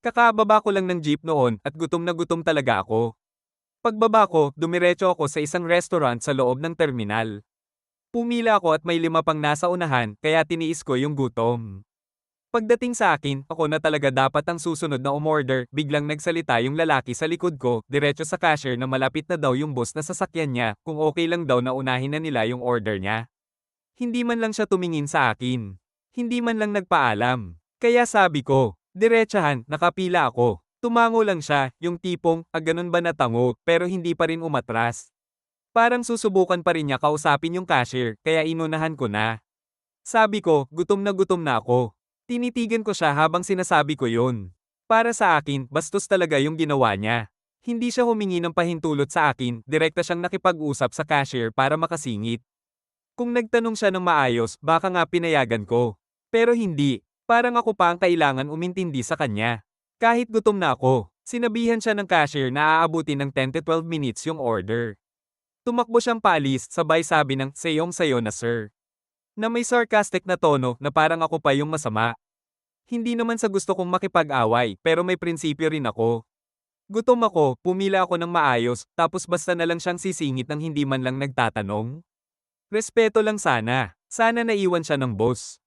Kakababa ko lang ng jeep noon at gutom na gutom talaga ako. Pagbaba ko, dumiretso ako sa isang restaurant sa loob ng terminal. Pumila ako at may lima pang nasa unahan, kaya tiniis ko yung gutom. Pagdating sa akin, ako na talaga dapat ang susunod na umorder, biglang nagsalita yung lalaki sa likod ko, diretso sa cashier na malapit na daw yung boss na sasakyan niya, kung okay lang daw na unahin na nila yung order niya. Hindi man lang siya tumingin sa akin. Hindi man lang nagpaalam. Kaya sabi ko, diretsahan, nakapila ako. Tumango lang siya, yung tipong, ah ganun ba natango, pero hindi pa rin umatras. Parang susubukan pa rin niya kausapin yung cashier, kaya inunahan ko na. Sabi ko, gutom na gutom na ako. Tinitigan ko siya habang sinasabi ko yun. Para sa akin, bastos talaga yung ginawa niya. Hindi siya humingi ng pahintulot sa akin, direkta siyang nakipag-usap sa cashier para makasingit. Kung nagtanong siya ng maayos, baka nga pinayagan ko. Pero hindi, parang ako pa ang kailangan umintindi sa kanya. Kahit gutom na ako, sinabihan siya ng cashier na aabutin ng 10 to 12 minutes yung order. Tumakbo siyang paalis, sabay sabi ng sayong sayo na sir. Na may sarcastic na tono na parang ako pa yung masama. Hindi naman sa gusto kong makipag-away, pero may prinsipyo rin ako. Gutom ako, pumila ako ng maayos, tapos basta na lang siyang sisingit ng hindi man lang nagtatanong. Respeto lang sana. Sana naiwan siya ng boss.